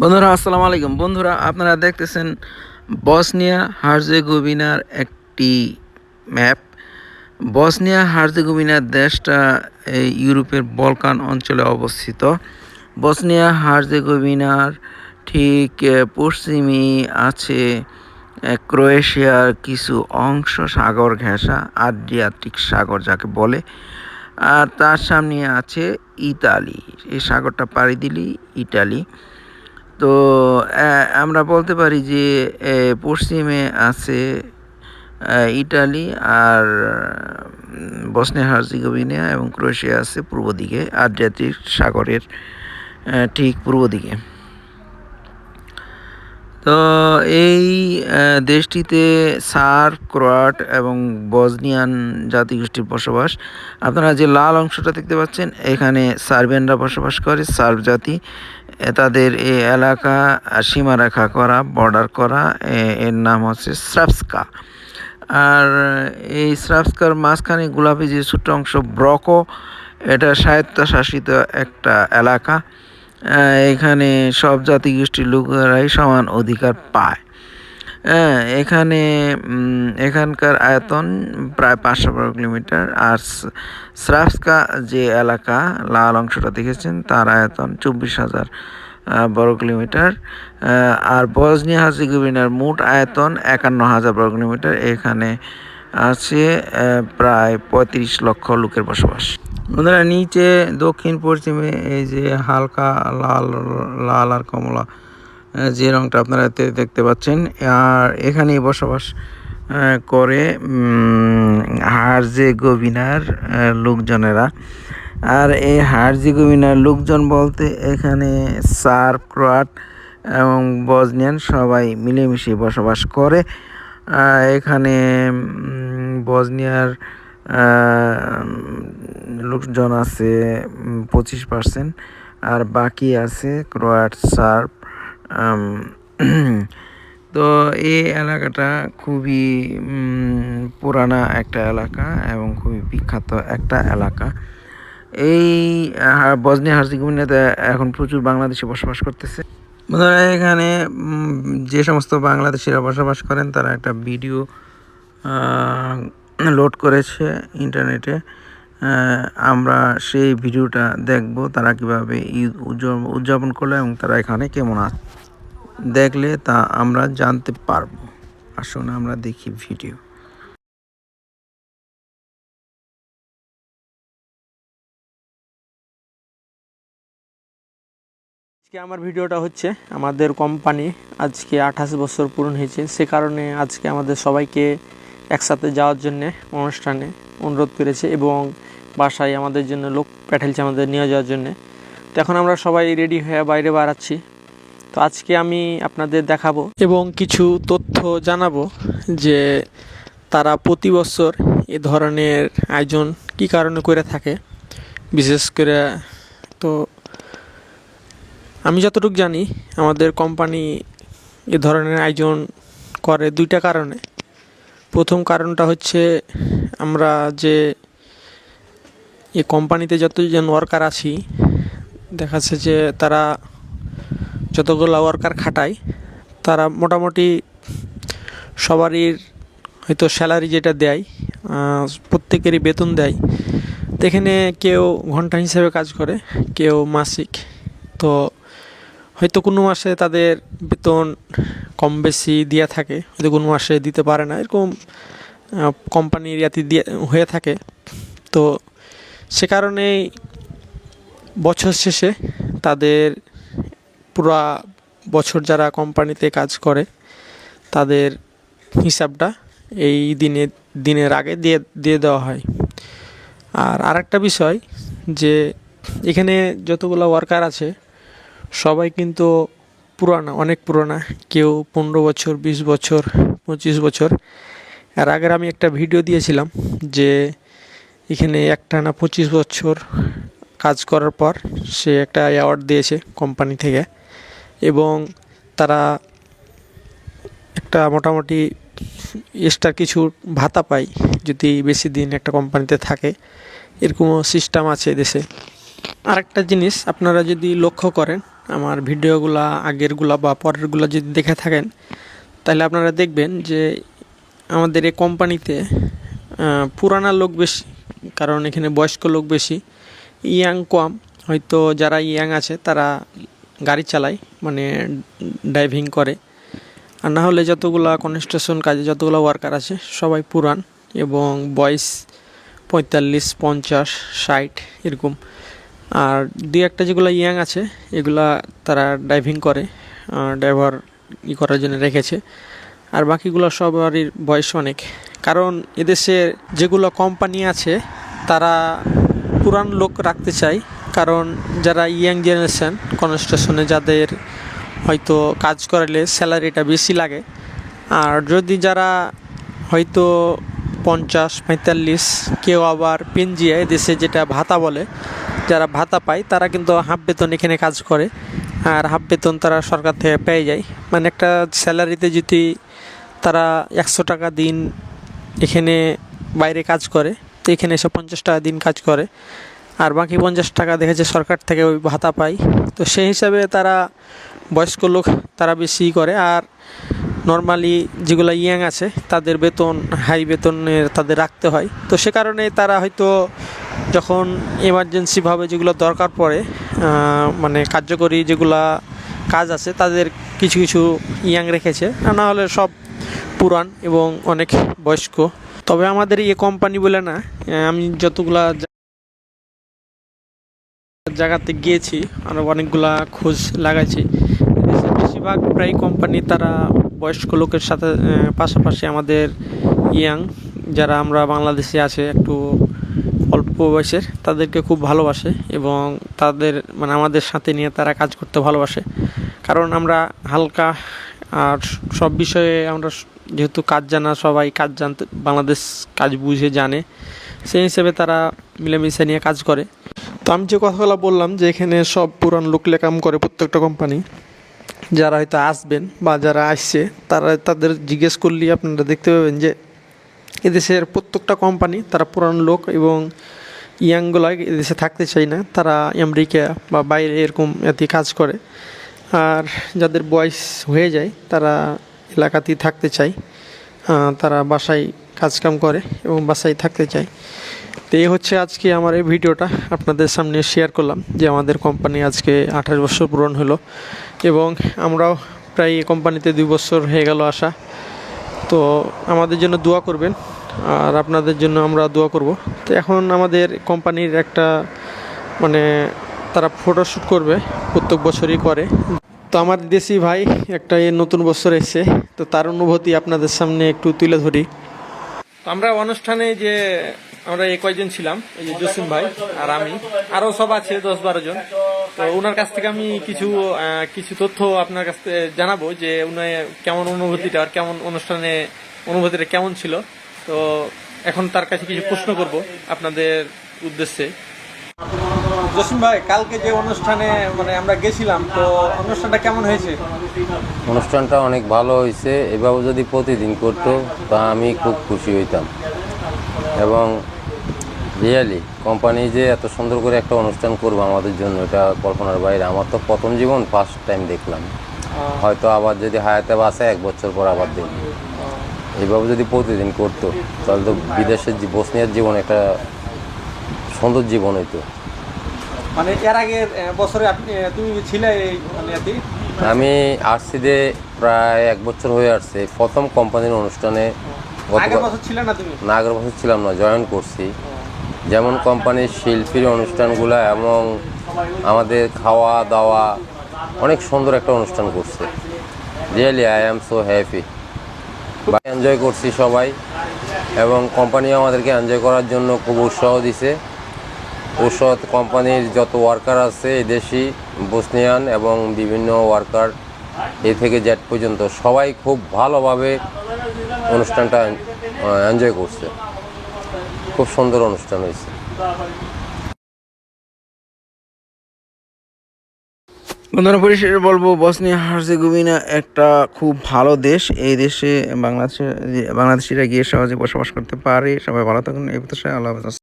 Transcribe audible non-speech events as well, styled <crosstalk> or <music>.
বন্ধুরা, আসসালামু আলাইকুম। বন্ধুরা, আপনারা দেখতেছেন বসনিয়া হার্জেগোভিনার একটি ম্যাপ। বসনিয়া হার্জেগোভিনার দেশটা এই ইউরোপের বলকান অঞ্চলে অবস্থিত। বসনিয়া হার্জেগোভিনার ঠিক পশ্চিমে আছে ক্রোয়েশিয়ার কিছু অংশ, সাগর ঘেঁষা, আড্রিয়াটিক সাগর যাকে বলে। আর তার সামনে আছে ইতালি। এই সাগরটা পাড়ি দিলেই ইটালি। তো আমরা বলতে পারি যে পশ্চিমে আছে ইটালি আর বসনে হার্জিগোভিনা এবং ক্রোয়েশিয়া আছে পূর্ব দিকে, আড্রিয়াটিক সাগরের ঠিক পূর্ব দিকে। তো এই দেশটিতে সার্ব ক্রোয়াট এবং বজনিয়ান জাতিগোষ্ঠীর বসবাস। আপনারা যে লাল অংশটা দেখতে পাচ্ছেন, এখানে সার্বিয়ানরা বসবাস করে, সার্ব জাতি। তাদের এই এলাকা সীমারেখা করা, বর্ডার করা এর নাম হচ্ছে স্রাবস্কা। আর এই স্রাবস্কার মাঝখানে গোলাপি যে ছোট্ট অংশ ব্রকো, এটা স্বায়ত্তশাসিত একটা এলাকা। এখানে সব জাতিগোষ্ঠীর লোকেরাই সমান অধিকার পায়। হ্যাঁ এখানে এখানকার আয়তন প্রায় পাঁচশো বারো কিলোমিটার। আর স- যে এলাকা, লাল অংশটা দেখেছেন, তার আয়তন চব্বিশ হাজার বর্গ কিলোমিটার। আর বজনিয়া হাজিগোভিনার মোট আয়তন একান্ন হাজার বর্গ কিলোমিটার। এখানে আছে প্রায় পঁয়ত্রিশ লক্ষ লোকের বসবাস। বন্ধুরা, নিচে দক্ষিণ পশ্চিমে এই যে হালকা লাল লাল আর কমলা যে রংটা আপনারা দেখতে পাচ্ছেন, আর এখানেই বসবাস করে হারজেগোভিনার লোকজনেরা। আর এই হারজেগোভিনার লোকজন বলতে এখানে সার্ব, ক্রোয়াট এবং বজনিয়ান সবাই মিলেমিশে বসবাস করে। এখানে বজনিয়ার লোকজন আছে পঁচিশ পার্সেন্ট আর বাকি আছে ক্রোয়াট, সার্ব <clears throat> তো এই এলাকাটা খুবই পুরানা একটা এলাকা এবং খুবই বিখ্যাত একটা এলাকা। এই বজনি বজনিয়া হার্জিগোভিনাতে এখন প্রচুর বাংলাদেশি বসবাস করতেছে। এখানে যে সমস্ত বাংলাদেশিরা বসবাস করেন তারা একটা ভিডিও লোড করেছে ইন্টারনেটে। আমরা সেই ভিডিওটা দেখব, তারা কীভাবে ঈদ উদযাপন করল এবং তারা এখানে কেমন দেখলে তা আমরা জানতে পারব। আসুন আমরা দেখি ভিডিও। আজকে আমার ভিডিওটা হচ্ছে আমাদের কোম্পানি আজকে আঠাশ বছর পূরণ হয়েছে। সে কারণে আজকে আমাদের সবাইকে একসাথে যাওয়ার জন্য অনুষ্ঠানে অনুরোধ করেছে এবং বাসায় আমাদের জন্য লোক পাঠাইছে আমাদের নিয়ে যাওয়ার জন্য। তো এখন আমরা সবাই রেডি হয়ে বাইরে বাড়াচ্ছি। তো আজকে আমি আপনাদের দেখাবো এবং কিছু তথ্য জানাব যে তারা প্রতি বছর এ ধরনের আয়োজন কী কারণে করে থাকে। বিশেষ করে তো আমি যতটুকু জানি, আমাদের কোম্পানি এ ধরনের আয়োজন করে দুইটা কারণে। প্রথম কারণটা হচ্ছে আমরা যে এই কোম্পানিতে যতজন ওয়ার্কার আছি, দেখা যাচ্ছে যে তারা যতগুলো ওয়ার্কার খাটায়, তারা মোটামুটি সবারই হয়তো স্যালারি যেটা দেয় প্রত্যেকেরই বেতন দেয়। তো এখানে কেউ ঘণ্টা হিসেবে কাজ করে, কেউ মাসিক। তো হয়তো কোনো মাসে তাদের বেতন কম বেশি দেওয়া থাকে, হয়তো কোনো মাসে দিতে পারে না, এরকম কোম্পানির ইয়াতি দিয়ে হয়ে থাকে। তো সে কারণেই বছর শেষে তাদের পুরা বছর যারা কোম্পানিতে কাজ করে, তাদের হিসাবটা এই দিনে, দিনের আগে দিয়ে দিয়ে দেওয়া হয়। আর আরেকটা বিষয় যে এখানে যতগুলো ওয়ার্কার আছে, সবাই কিন্তু পুরানা, অনেক পুরানা। কেউ পনেরো বছর, বিশ বছর, পঁচিশ বছর। এর আগের আমি একটা ভিডিও দিয়েছিলাম যে এখানে একটা না পঁচিশ বছর কাজ করার পর সে একটা অ্যাওয়ার্ড দিয়েছে কোম্পানি থেকে এবং তারা একটা মোটামুটি এক্সট্রা কিছু ভাতা পায় যদি বেশি দিন একটা কোম্পানিতে থাকে। এরকমও সিস্টেম আছে দেশে। আরেকটা জিনিস আপনারা যদি লক্ষ্য করেন, আমার ভিডিওগুলা, আগেরগুলা বা পরেরগুলা যদি দেখে থাকেন, তাহলে আপনারা দেখবেন যে আমাদের এই কোম্পানিতে পুরানা লোক বেশি কারণ এখানে বয়স্ক লোক বেশি। ইয়াং কম, হয়তো যারা ইয়াং আছে তারা গাড়ি চালায় মানে ড্রাইভিং করে। আর না হলে যতগুলা কনস্ট্রাকশন কাজে, যতগুলো ওয়ার্কার আছে, সবাই পুরান এবং বয়স পঁয়তাল্লিশ, পঞ্চাশ, ষাট, এরকম। আর দুই একটা যেগুলো ইয়াং আছে, এগুলা তারা ড্রাইভিং করে ড্রাইভার ই করার জন্য রেখেছে। আর বাকিগুলো সবারই বয়স অনেক। কারণ এদেশে যেগুলো কোম্পানি আছে, তারা পুরান লোক রাখতে চায়। কারণ যারা ইয়াং জেনারেশন কনস্ট্রাকশনে যাদের হয়তো কাজ করালে স্যালারিটা বেশি লাগে। আর যদি যারা হয়তো পঞ্চাশ, পঁয়তাল্লিশ, কেউ আবার পেনজিয়া দেশে যেটা ভাতা বলে, যারা ভাতা পায়, তারা কিন্তু হাফ বেতন এখানে কাজ করে। আর হাফ বেতন তারা সরকার থেকে পেয়ে যায়। মানে একটা স্যালারিতে যদি তারা একশো টাকা দিন এখানে বাইরে কাজ করে, এখানে এসে পঞ্চাশ টাকা দিন কাজ করে। আর বাকি পঞ্চাশ টাকা দেখেছে সরকার থেকে ওই ভাতা পায়। তো সেই হিসাবে তারা বয়স্ক লোক, তারা বেশি করে। আর নর্মালি যেগুলো ইয়াং আছে, তাদের বেতন হাই বেতনের তাদের রাখতে হয়। তো সে কারণে তারা হয়তো যখন এমার্জেন্সিভাবে যেগুলো দরকার পড়ে মানে কার্যকরী যেগুলা কাজ আছে, তাদের কিছু কিছু ইয়াং রেখেছে। না হলে সব পুরান এবং অনেক বয়স্ক। তবে আমাদের এই কোম্পানি বলে না আমি যতগুলা জায়গাতে গিয়েছি, আর অনেকগুলা খোঁজ লাগাইছি। বেশিরভাগ প্রায় কোম্পানি তারা বয়স্ক লোকের সাথে পাশাপাশি আমাদের ইয়াং, যারা আমরা বাংলাদেশে আছে, একটু অল্প বয়সের, তাদেরকে খুব ভালোবাসে এবং তাদের মানে আমাদের সাথে নিয়ে তারা কাজ করতে ভালোবাসে। কারণ আমরা হালকা আর সব বিষয়ে আমরা যেহেতু কাজ জানা, সবাই কাজ জানতে, বাংলাদেশ কাজ বুঝে জানে, সেই হিসেবে তারা মিলেমিশে নিয়ে কাজ করে। তো আমি যে কথাগুলো বললাম যে এখানে সব পুরান লোক কাম করে প্রত্যেকটা কোম্পানি যারা হয়তো আসবেন বা যারা আসছে, তারা তাদের জিজ্ঞেস করলেই আপনারা দেখতে পাবেন যে এদেশের প্রত্যেকটা কোম্পানি তারা পুরান লোক এবং ইয়াংগুলো এদেশে থাকতে চায় না। তারা আমেরিকা বা বাইরে এরকম এতে কাজ করে। আর যাদের বয়স হয়ে যায়, তারা এলাকাতেই থাকতে চায়। তারা বাসায় কাজকাম করে এবং বাসায় থাকতে চায়। তো এই হচ্ছে আজকে আমার এই ভিডিওটা। আপনাদের সামনে শেয়ার করলাম যে আমাদের কোম্পানি আজকে আঠাশ বছর পূরণ হলো এবং আমরাও প্রায় এই কোম্পানিতে দুই বছর হয়ে গেল আসা। তো আমাদের জন্য দোয়া করবেন আর আপনাদের জন্য আমরা দোয়া করব। তো এখন আমাদের কোম্পানির একটা মানে তারা ফটোশ্যুট করবে, প্রত্যেক বছরই করে। তো আমার দেশি ভাই একটা নতুন বছর এসেছে, তো তার অনুভূতি আপনাদের সামনে একটু তুলে ধরি। আমরা অনুষ্ঠানে যে আমরা এই কয়জন ছিলাম, এই যে জসিম ভাই আর আমি, আরও সব আছে দশ বারো জন। তো ওনার কাছ থেকে আমি কিছু কিছু তথ্য আপনার কাছ থেকে জানাব যে উনি কেমন অনুভূতিটা আর কেমন অনুষ্ঠানে, অনুভূতিটা কেমন ছিল। তো এখন তার কাছে কিছু প্রশ্ন করব আপনাদের উদ্দেশ্যে। জসিম ভাই কালকে যে অনুষ্ঠানে মানে আমরা গেছিলাম তো অনুষ্ঠানটা কেমন হয়েছে? অনুষ্ঠানটা অনেক ভালো হয়েছে। এভাবে যদি প্রতিদিন করতো তা আমি খুব খুশি হইতাম। এবং রিয়ালি কোম্পানি যে এত সুন্দর করে একটা অনুষ্ঠান করব আমাদের জন্য এটা কল্পনার বাইরে। আমার তো প্রথম জীবন ফার্স্ট টাইম দেখলাম। হয়তো আবার যদি হায়াতে বাসে এক বছর পর আবার দেখব। এইভাবে যদি প্রতিদিন করতো তাহলে তো বিদেশের বসনিয়ার জীবন একটা সুন্দর জীবন হইতো। মানে এর আহ, বছরে আপনি তুমি ছিলে এই মানে আমি আরসিতে প্রায় এক বছর হয়ে আসছে। প্রথম কোম্পানির অনুষ্ঠানে আগের বছর ছিলে না তুমি? না আগের বছর ছিলাম না জয়েন করছি। যেমন কোম্পানির শিল্পীর অনুষ্ঠানগুলো এবং আমাদের খাওয়া দাওয়া অনেক সুন্দর একটা অনুষ্ঠান করছে। Really I am so happy enjoy করছি সবাই এবং কোম্পানি আমাদেরকে এনজয় করার জন্য খুব উৎসাহ দিছে। উৎসাহ কোম্পানির যত ওয়ার্কার আছে এদেশি বসনিয়ান এবং বিভিন্ন ওয়ার্কার এ থেকে জেট পর্যন্ত সবাই খুব ভালোভাবে অনুষ্ঠানটা এনজয় করছে। খুব সুন্দর অনুষ্ঠান হয়েছে। বন্ধুরা, পরিশেষে বলব, বসনিয়া, হার্জেগোভিনা একটা খুব ভালো দেশ। এই দেশে বাংলাদেশে বাংলাদেশিরা গিয়ে সহজে বসবাস করতে পারে। সবাই ভালো থাকুন, এই প্রত্যাশায় আল্লাহ